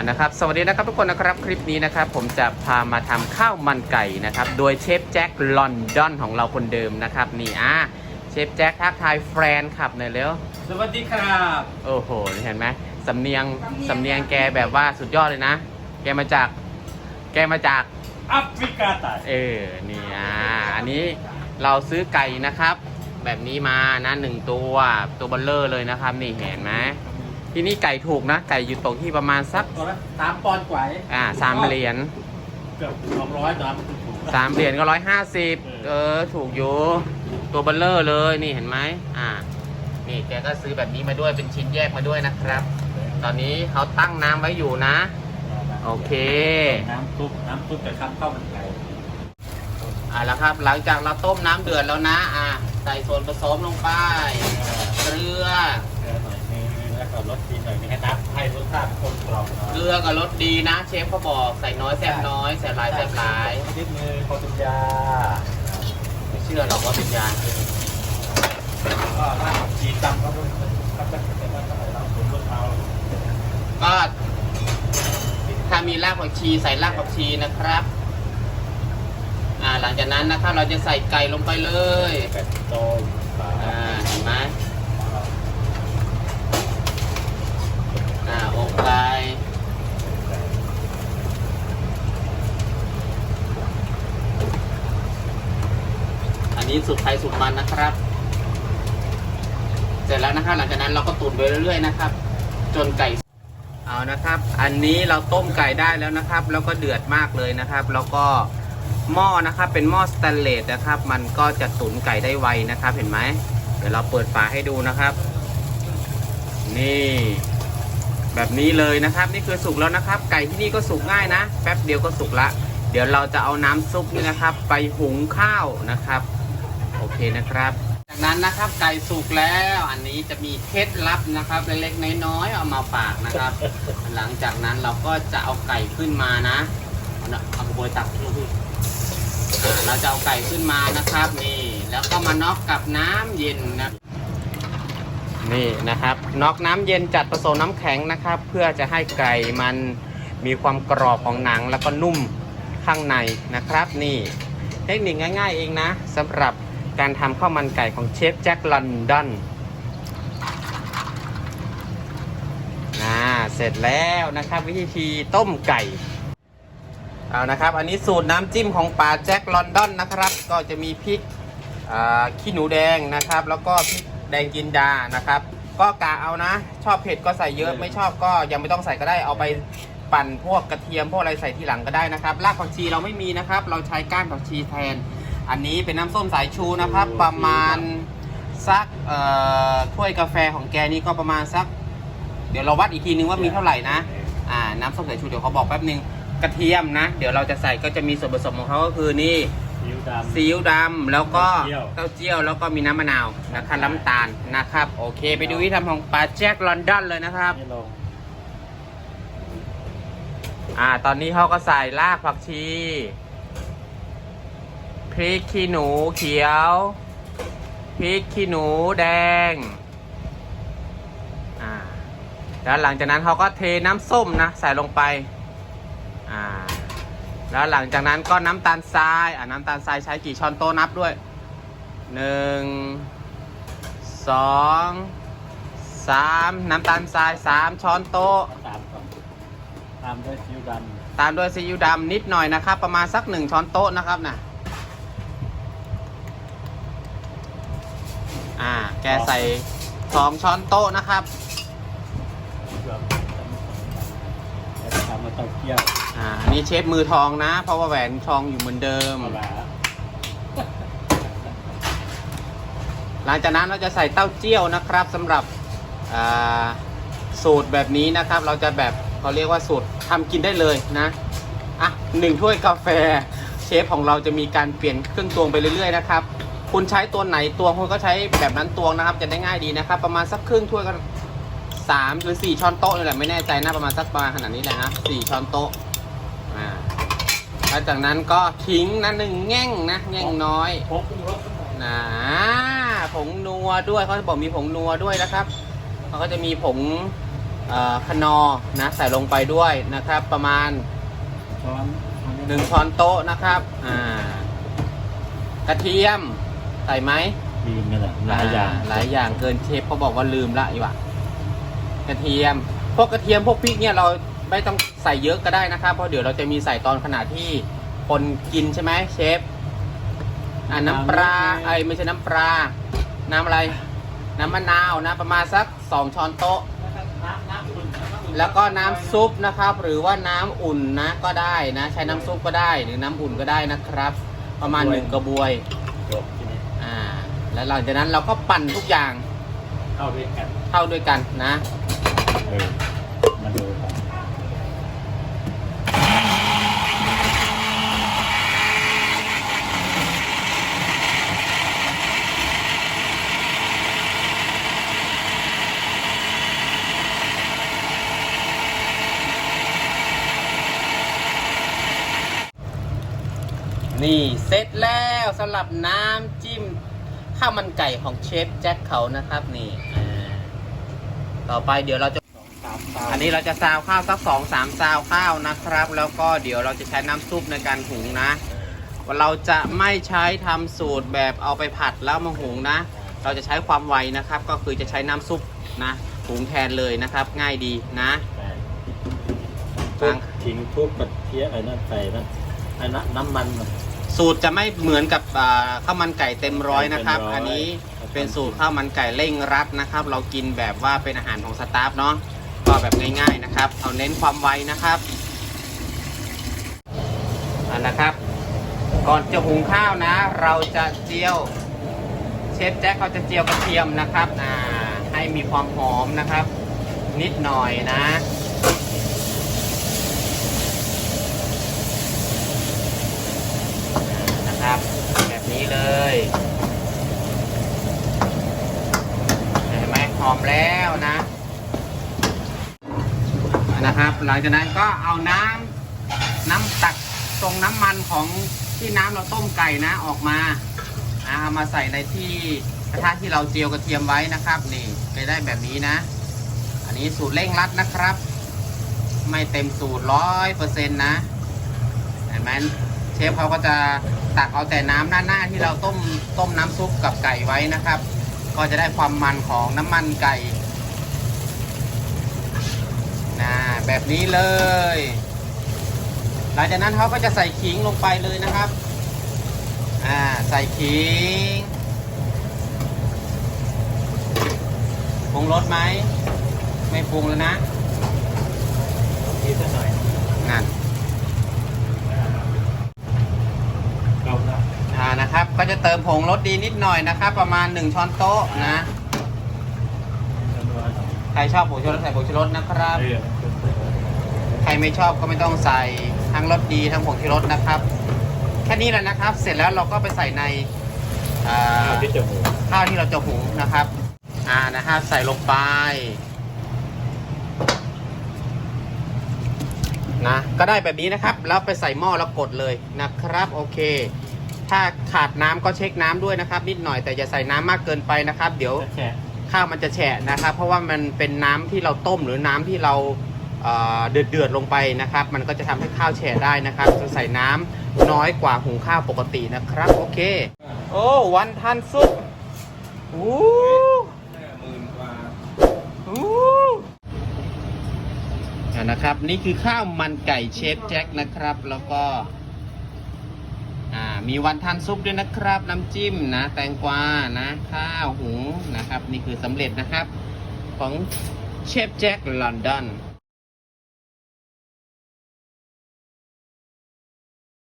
อะนะครับสวัสดีนะครับทุกคนนะครับคลิปนี้นะครับผมจะพามาทำข้าวมันไก่นะครับโดยเชฟแจ็คลอนดอนของเราคนเดิมนะครับนี่อะเชฟแจ็คทักทายแฟนคลับหน่อยเร็วสวัสดีครับโอ้โหนี่เห็นไหมสำเนียงสำเนียงแกแบบว่าสุดยอดเลยนะ แกมาจากแกมาจากแอฟริกาใต้เออนี่อ่าอันนี้เราซื้อไก่นะครับ แบบนี้มานะหนึ่งตัวตัวเบลเลอร์เลยนะครับ นี่เห็นไหม ที่นี่ไก่ถูกนะ ไก่อยู่ตรงที่ประมาณสักตัวละสามปอนด์กว่าเองอ่าสามเหรียญเกือบสองร้อยนะมันถูกสามเหรียญก็ร้อยห้าสิบเออเออถูกอยู่ตัวเบลเลอร์เลยนี่เห็นไหมอ่า นี่แกก็ซื้อแบบนี้มาด้วยเป็นชิ้นแยกมาด้วยนะครับ ตอนนี้เขาตั้งน้ำไว้อยู่นะ โอเค น้ำซุปน้ำซุปกับข้าวข้าวมันไก่อ่าแล้วครับ หลังจากเราต้มน้ำเดือดแล้วนะ อ่า ใส่ส่วนผสมลงไปเกลือเกลือหน่อย นึงแล้วก็รสดีหน่อยนึงให้น้ำให้รสชาติกลมกล่อมหน่อยเกลือกับรสดีนะ เชฟเขาบอกใส่น้อยแซ่บน้อยใส่หลายแซ่บหลายนิดนึงพอเป็นยาไม่เชื่อหรอกว่าเป็นยาก็รากผักชีตำก็ต้องก็จะเป็นว่าอะไรเราผมรสเอาก็ถ้ามีรากผักชีใส่รากผักชีนะครับอ่าหลังจากนั้นนะครับเราจะใส่ไก่ลงไปเลยเป็ดโตปลาอ่าเห็นไหมอ่าอก ไก่อันนี้สุดใครสุดมันนะครับ เสร็จแล้วนะครับหลังจากนั้นเราก็ตุ๋นไปเรื่อยๆนะครับ จนไก่ เอานะครับ อันนี้เราต้มไก่ได้แล้วนะครับ แล้วก็เดือดมากเลยนะครับ แล้วก็หม้อนะครับ เป็นหม้อสแตนเลสนะครับ มันก็จะตุ๋นไก่ได้ไวนะครับ เห็นไหมเดี๋ยวเราเปิดฝาให้ดูนะครับ นี่ แบบนี้เลยนะครับ นี่คือสุกแล้วนะครับ ไก่ที่นี่ก็สุกง่ายนะ แป๊บเดียวก็สุกละ เดี๋ยวเราจะเอาน้ำซุปนี่นะครับ ไปหุงข้าวนะครับ โอเคนะครับ จากนั้นนะครับไก่สุกแล้วอันนี้จะมีเคล็ดลับนะครับเล็กๆน้อยๆเอามาฝากนะครับ หลังจากนั้นเราก็จะเอาไก่ขึ้นมานะเอาเอากระบวยตักลูกเราจะเอาไก่ขึ้นมานะครับนี่แล้วก็มาน็อกกับน้ำเย็นนะ นี่นะครับน็อกน้ำเย็นจัดผสมน้ำแข็งนะครับ เพื่อจะให้ไก่มันมีความกรอบของหนังแล้วก็นุ่มข้างในนะครับ นี่เทคนิคง่ายๆเองนะสำหรับการทำข้าวมันไก่ของเชฟแจ็คลอนดอนอ่าเสร็จแล้วนะครับวิธีต้มไก่เอานะครับ อันนี้สูตรน้ำจิ้มของป่าแจ็คลอนดอนนะครับ ก็จะมีพริกขี้หนูแดงนะครับ แล้วก็พริก แดงจินดานะครับ ก็กะเอานะ ชอบเผ็ดก็ใส่เยอะไม่ชอบก็ยังไม่ต้องใส่ก็ได้เอาไปปั่นพวกกระเทียมพวกอะไรใส่ทีหลังก็ได้นะครับรากผักชีเราไม่มีนะครับ เราใช้ก้านผักชีแทน อันนี้เป็นน้ำส้มสายชูนะครับ ประมาณสักเอ่อถ้วยกาแฟของแกนี่ก็ประมาณสัก เดี๋ยวเราวัดอีกทีนึงว่ามีเท่าไหร่นะอ่าน้ำส้มสายชูเดี๋ยวเขาบอกแป๊บนึงกระเทียมนะ เดี๋ยวเราจะใส่ก็จะมีส่วนผสมของเขาก็คือนี่ซีอิ๊ วดำ ซีอิ๊วดำแล้วก็เต้าเจี้ยวเต้าเจี้ยวแล้วก็มีน้ำมะนาวนะครับน้ำตาลนะครับ โอเค ไปดูวิธีทำของปลาแจ็คลอนดอนเลยนะครับ นี่ลงอ่า ตอนนี้เขาก็ใส่รากผักชี พริกขี้หนูเขียว พริกขี้หนูแดง อ่า แล้วหลังจากนั้นเขาก็เทน้ำส้มนะ ใส่ลงไป อ่า แล้วหลังจากนั้นก็น้ำตาลทราย อ่าน้ำตาลทรายใช้กี่ช้อนโต๊ะนับด้วยหนึ่งสองสามน้ำตาลทรายสามช้อนโต๊ะตามก่อนตามด้วยซีอิ๊วดตามด้วยซีอิ๊วดำนิดหน่อยนะครับ ประมาณสักหนึ่งช้อนโต๊ะนะครับนะอ่า แกใส่สองช้อนโต๊ะนะครับ เต้าเจี้ยวอ่าอันนี้เชฟมือทองนะ เพราะว่าแหวนทองอยู่เหมือนเดิม เอาละหลังจากนั้นเราจะใส่เต้าเจี้ยวนะครับสำหรับอ่าสูตรแบบนี้นะครับ เราจะแบบเขาเรียกว่าสูตรทำกินได้เลยนะอะหนึ่งถ้วยกาแฟ เชฟของเราจะมีการเปลี่ยนเครื่องตวงไปเรื่อยๆนะครับ คุณใช้ตัวไหนตวงคุณก็ใช้แบบนั้นตวงนะครับ จะได้ง่ายดีนะครับ ประมาณสักครึ่งถ้วยก็ สามหรือสี่ช้อนโต๊ะนี่แหละไม่แน่ใจนะประมาณสักประมาณขนาดนี้แหละนะสี่ช้อนโต๊ะอ่าหลังจากนั้นก็ทิ้งนะหนึ่งแง่งนะแง่งน้อยพกปรุงรสสักหน่อยนะผงนัวด้วยเขาจะบอกมีผงนัวด้วยนะครับเขาก็จะมีผงเอ่อคนอร์นะใส่ลงไปด้วยนะครับ ประมาณช้อนหนึ่งช้อนโต๊ะนะครับอ่ากระเทียมใส่ไหมดีนี่แหละหลายอย่างหลายอย่างเกินเชฟเขาบอกว่าลืมละอีกว่ะ กระเทียม พวกกระเทียมพวกพริกเนี่ยเราไม่ต้องใส่เยอะก็ได้นะครับ เพราะเดี๋ยวเราจะมีใส่ตอนขณะที่คนกินใช่ไหมเชฟอ่าน้ำปลาไอ้ยไม่ใช่น้ำปลา น้ำอะไร น้ำมะนาวนะ ประมาณสักสองช้อนโต๊ะน้ำน้ำอุ่นน้ำอุ่นแล้วก็น้ำซุปนะครับ หรือว่าน้ำอุ่นนะก็ได้นะ ใช้น้ำซุปก็ได้หรือน้ำอุ่นก็ได้นะครับ ประมาณหนึ่งกระบวยจบทีนี้อ่าแล้วหลังจากนั้นเราก็ปั่นทุกอย่างเข้าด้วยกัน เข้าด้วยกันนะเออมาดูกันนี่เสร็จแล้วสำหรับน้ำจิ้มข้าวมันไก่ของเชฟแจ็คเขานะครับนี่ ต่อไปเดี๋ยวเราจะสามตาอันนี้เราจะซาวข้าวสักสองสามซาวข้าวนะครับ แล้วก็เดี๋ยวเราจะใช้น้ำซุปในการหุงนะเราจะไม่ใช้ทำสูตรแบบเอาไปผัดแล้วมาหุงนะ เราจะใช้ความไวนะครับ ก็คือจะใช้น้ำซุปนะหุงแทนเลยนะครับ ง่ายดีนะใช่ทุบทิ้งทุบกระเทียมไอ้นั่นใส่นั่นไอ้น้ำน้ำมันมัน สูตรจะไม่เหมือนกับอ่าข้าวมันไก่เต็มร้อยนะครับ เต็มร้อย อันนี้เป็นสูตรข้าวมันไก่เร่งรัดนะครับ เรากินแบบว่าเป็นอาหารของสตาฟเนาะก็แบบง่ายๆนะครับ เอาเน้นความไวนะครับอันนะครับ ก่อนจะหุงข้าวนะ เราจะเจียว เชฟแจ็คเขาจะเจียวกระเทียมนะครับอ่าให้มีความหอมนะครับ นิดหน่อยนะ นะครับ แบบนี้เลยเห็นไหมหอมแล้วนะนะครับ หลังจากนั้นก็เอาน้ำน้ำตักตรงน้ำมันของที่น้ำเราต้มไก่นะออกมานะเอามาใส่ในที่กระทะที่เราเจียวกระเทียมไว้นะครับ นี่จะได้แบบนี้นะ อันนี้สูตรเร่งรัดนะครับ ไม่เต็มสูตรร้อยเปอร์เซ็นต์นะเห็นไหมเชฟเขาก็จะ ตักเอาแต่น้ำหน้าหน้าที่เราต้มต้มน้ำซุปกับไก่ไว้นะครับ ก็จะได้ความมันของน้ำมันไก่นะแบบนี้เลย หลังจากนั้นเขาก็จะใส่ขิงลงไปเลยนะครับอ่าใส่ขิงปรุงรสไหม ไม่ปรุงแล้วนะนิดหน่อยนั่น เกาละ อ่านะครับ ก็จะเติมผงรสดีนิดหน่อยนะครับ ประมาณ 1 ช้อนโต๊ะนะ ใครชอบผงชูรสใส่ผงชูรสนะครับเออใครไม่ชอบก็ไม่ต้องใส่ทั้งรสดีทั้งผงชูรสนะครับ แค่นี้แหละนะครับ เสร็จแล้วเราก็ไปใส่ในอ่าข้าวที่จะหูข้าวที่เราจะหุงนะครับ อ่านะครับใส่ลงไปนะก็ได้แบบนี้นะครับ แล้วไปใส่หม้อแล้วกดเลยนะครับ โอเค ถ้าขาดน้ำก็เช็คน้ำด้วยนะครับ นิดหน่อยแต่อย่าใส่น้ำมากเกินไปนะครับ เดี๋ยวแฉะข้าวมันจะแฉะนะครับ เพราะว่ามันเป็นน้ำที่เราต้มหรือน้ำที่เราเอ่อเดือดเดือดๆลงไปนะครับ มันก็จะทำให้ข้าวแฉะได้นะครับจะใส่น้ำน้อยกว่าหุงข้าวปกตินะครับ โอเค โอ้วันทันซุปอู้หมื่นกว่าอู้อะนะครับ นี่คือข้าวมันไก่เชฟแจ็คนะครับ แล้วก็ อ่ามีวันทานซุปด้วยนะครับ น้ำจิ้มนะ แตงกวานะ ข้าวหุงนะครับ นี่คือสำเร็จนะครับ ของเชฟแจ็คลอนดอน